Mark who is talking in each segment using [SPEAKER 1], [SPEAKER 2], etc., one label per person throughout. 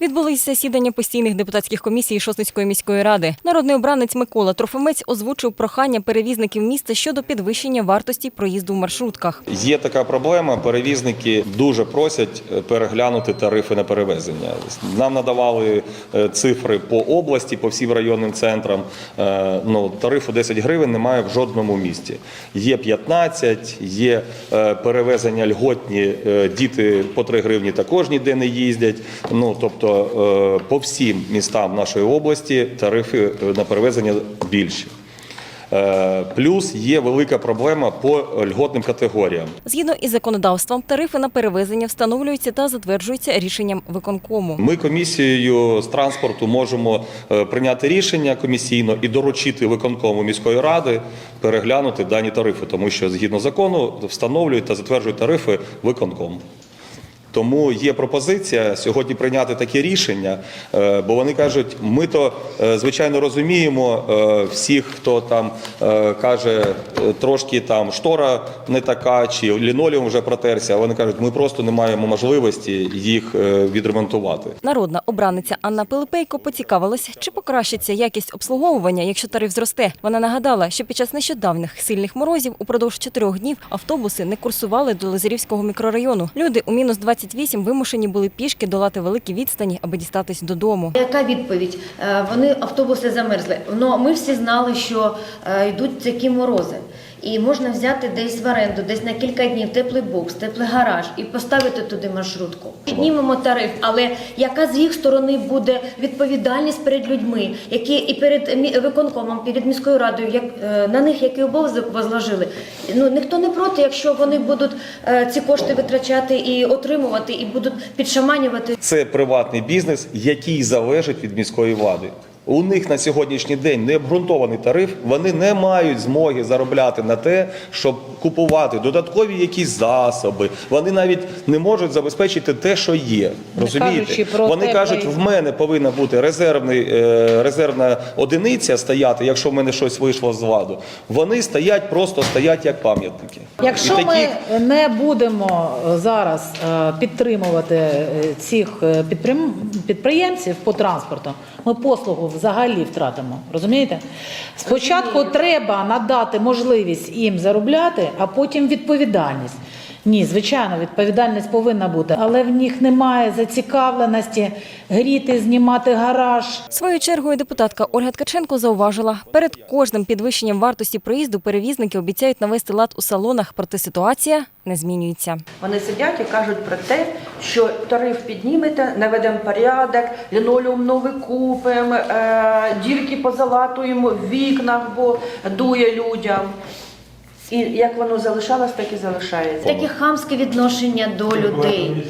[SPEAKER 1] Відбулись засідання постійних депутатських комісій Шосницької міської ради. Народний обранець Микола Трофимець озвучив прохання перевізників міста щодо підвищення вартості проїзду в маршрутках.
[SPEAKER 2] Є така проблема. Перевізники дуже просять е, переглянути тарифи на перевезення. Нам надавали е, цифри по області, по всім районним центрам. Е, Ну, тарифу 10 гривень немає в жодному місті. Є 15, є перевезення льготні, діти по 3 гривні також ніде не їздять. Ну тобто е, по всім містам нашої області тарифи е, на перевезення більші. Е, Плюс є велика проблема по льготним категоріям.
[SPEAKER 1] Згідно із законодавством, тарифи на перевезення встановлюються та затверджуються рішенням виконкому.
[SPEAKER 2] Ми комісією з транспорту можемо прийняти рішення комісійно і доручити виконкому міської ради переглянути дані тарифи, тому що згідно закону встановлюють та затверджують тарифи виконком. Тому є пропозиція сьогодні прийняти таке рішення, е, бо вони кажуть, ми то е, звичайно розуміємо е, всіх, хто там каже трошки там штора не така, чи лінолеум вже протерся. а Вони кажуть, ми просто не маємо можливості їх відремонтувати.
[SPEAKER 1] Народна обраниця Анна Пилипейко поцікавилася, чи покращиться якість обслуговування, якщо тариф зросте. Вона нагадала, що під час нещодавних сильних морозів упродовж чотирьох днів автобуси не курсували до Лазарівського мікрорайону. Люди у мінус 28 вимушені були пішки долати великі відстані, аби дістатись додому.
[SPEAKER 3] Яка відповідь? Е, Вони автобуси замерзли. Ну ми всі знали, що е, йдуть такі морози. І можна взяти десь в оренду, десь на кілька днів теплий бокс, теплий гараж і поставити туди маршрутку. Піднімемо тариф, але яка з їх сторони буде відповідальність перед людьми, які і перед виконкомом, перед міською радою, як е, на них який обов'язок возложили? Ну ніхто не проти, якщо вони будуть е, ці кошти витрачати і отримувати, і будуть підшаманювати
[SPEAKER 2] Це приватний бізнес, який залежить від міської влади. У них на сьогоднішній день не обґрунтований тариф. Вони не мають змоги заробляти на те, щоб купувати додаткові якісь засоби. Вони навіть не можуть забезпечити те, що є. Розумієте? Вони кажуть, в мене повинна бути резервний, е, резервна одиниця стояти, якщо в мене щось вийшло з ладу. Вони стоять, просто стоять як пам'ятники.
[SPEAKER 4] Якщо
[SPEAKER 2] І таких-
[SPEAKER 4] ми не будемо е, зараз е, підтримувати цих підприємців по транспорту, ми послугу взагалі втратимо. Розумієте? Спочатку треба надати можливість їм заробляти, а потім відповідальність. Ні, звичайно, відповідальність повинна бути, але в них немає зацікавленості гріти, знімати гараж.
[SPEAKER 1] Своєю чергою депутатка Ольга Ткаченко зауважила, перед кожним підвищенням вартості проїзду перевізники обіцяють навести лад у салонах, проте ситуація не змінюється.
[SPEAKER 5] Вони сидять і кажуть про те, що тариф піднімете, наведемо порядок, лінолеум новий купимо, е, дірки позалатуємо в вікнах, бо дує людям. І як воно залишалось, так і залишається.
[SPEAKER 3] Таке хамське відношення до людей.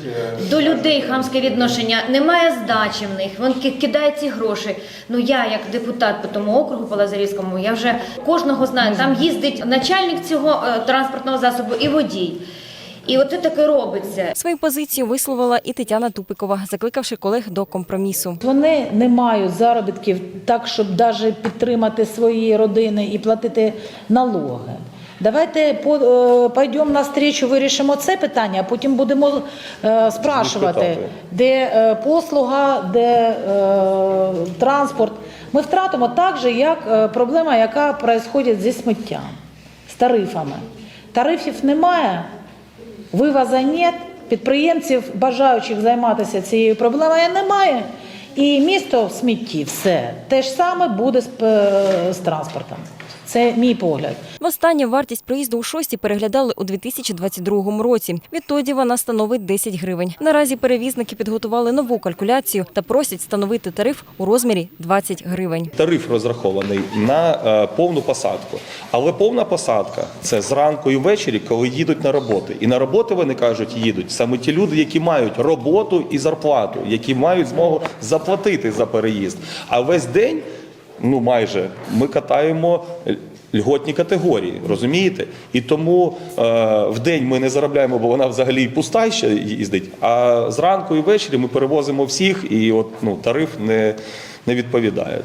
[SPEAKER 3] До людей хамське відношення. Немає здачі в них. Він ки- кидає ці гроші. Ну я, як депутат по тому округу по Лазарівському, я вже кожного знаю. Там їздить начальник цього е, транспортного засобу і водій. І оце таке робиться.
[SPEAKER 1] Свою позицію висловила і Тетяна Тупикова, закликавши колег до компромісу.
[SPEAKER 4] Вони не мають заробітків так, щоб навіть підтримати свої родини і платити налоги. Давайте по- е, пойдемо на встречу, вирішимо це питання, а потім будемо е, спрашувати, де е, послуга, де е, транспорт. Ми втратимо так же, як е, проблема, яка відбувається зі сміттям, з тарифами. Тарифів немає, вивоза нет, підприємців, бажаючих займатися цією проблемою, немає. І місто в смітті все. Те ж саме буде з, е, з транспортом. Це мій погляд.
[SPEAKER 1] Востаннє вартість проїзду у шості переглядали у 2022 році. Відтоді вона становить 10 гривень. Наразі перевізники підготували нову калькуляцію та просять встановити тариф у розмірі 20 гривень.
[SPEAKER 2] Тариф розрахований на е, повну посадку. Але повна посадка це зранку і ввечері, коли їдуть на роботи. І на роботи вони кажуть, їдуть саме ті люди, які мають роботу і зарплату, які мають змогу заплатити за переїзд. А весь день, ну майже, ми катаємо. Льготні категорії, розумієте? І тому е, в день ми не заробляємо, бо вона взагалі пуста ще їздить. А зранку і ввечері ми перевозимо всіх, і от ну тариф не, не відповідає.